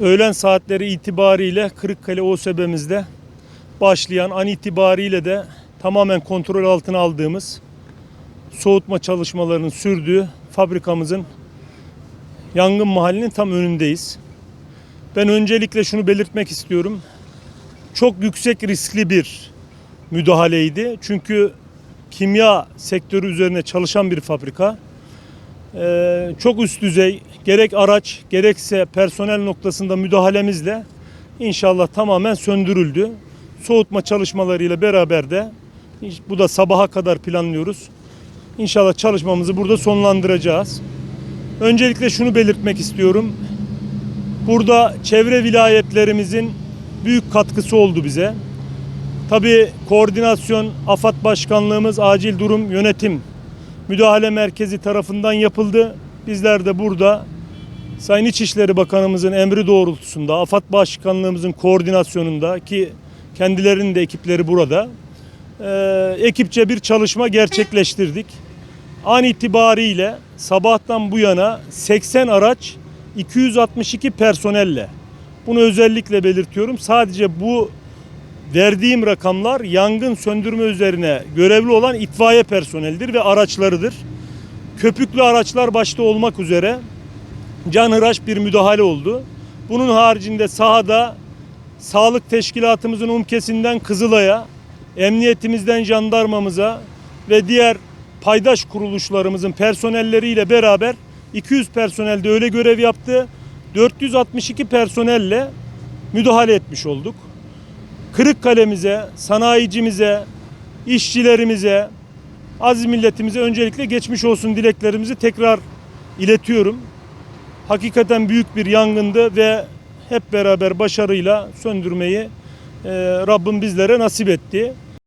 öğlen saatleri itibariyle Kırıkkale OSB'mizde başlayan an itibariyle de tamamen kontrol altına aldığımız soğutma çalışmalarının sürdüğü fabrikamızın yangın mahallinin tam önündeyiz. Ben öncelikle şunu belirtmek istiyorum. Çok yüksek riskli bir müdahaleydi. Çünkü kimya sektörü üzerine çalışan bir fabrika. Ee, çok üst düzey gerek araç gerekse personel noktasında müdahalemizle inşallah tamamen söndürüldü. Soğutma çalışmalarıyla beraber de bu da sabaha kadar planlıyoruz. İnşallah çalışmamızı burada sonlandıracağız. Öncelikle şunu belirtmek istiyorum. Burada çevre vilayetlerimizin büyük katkısı oldu bize. Tabii koordinasyon AFAD Başkanlığımız Acil Durum Yönetim Müdahale Merkezi tarafından yapıldı. Bizler de burada Sayın İçişleri Bakanımızın emri doğrultusunda AFAD Başkanlığımızın koordinasyonunda ki kendilerinin de ekipleri burada eee, ekipçe bir çalışma gerçekleştirdik. An itibariyle sabahtan bu yana 80 araç 262 personelle bunu özellikle belirtiyorum. Sadece bu verdiğim rakamlar yangın söndürme üzerine görevli olan itfaiye personelidir ve araçlarıdır. Köpüklü araçlar başta olmak üzere canhıraş bir müdahale oldu. Bunun haricinde sahada sağlık teşkilatımızın UMKES'inden Kızılay'a, emniyetimizden jandarmamıza ve diğer paydaş kuruluşlarımızın personelleriyle beraber 200 personel de öyle görev yaptı. 462 personelle müdahale etmiş olduk. Kırıkkale'mize, sanayicimize, işçilerimize, aziz milletimize öncelikle geçmiş olsun dileklerimizi tekrar iletiyorum. Hakikaten büyük bir yangındı ve hep beraber başarıyla söndürmeyi e, Rabbim bizlere nasip etti.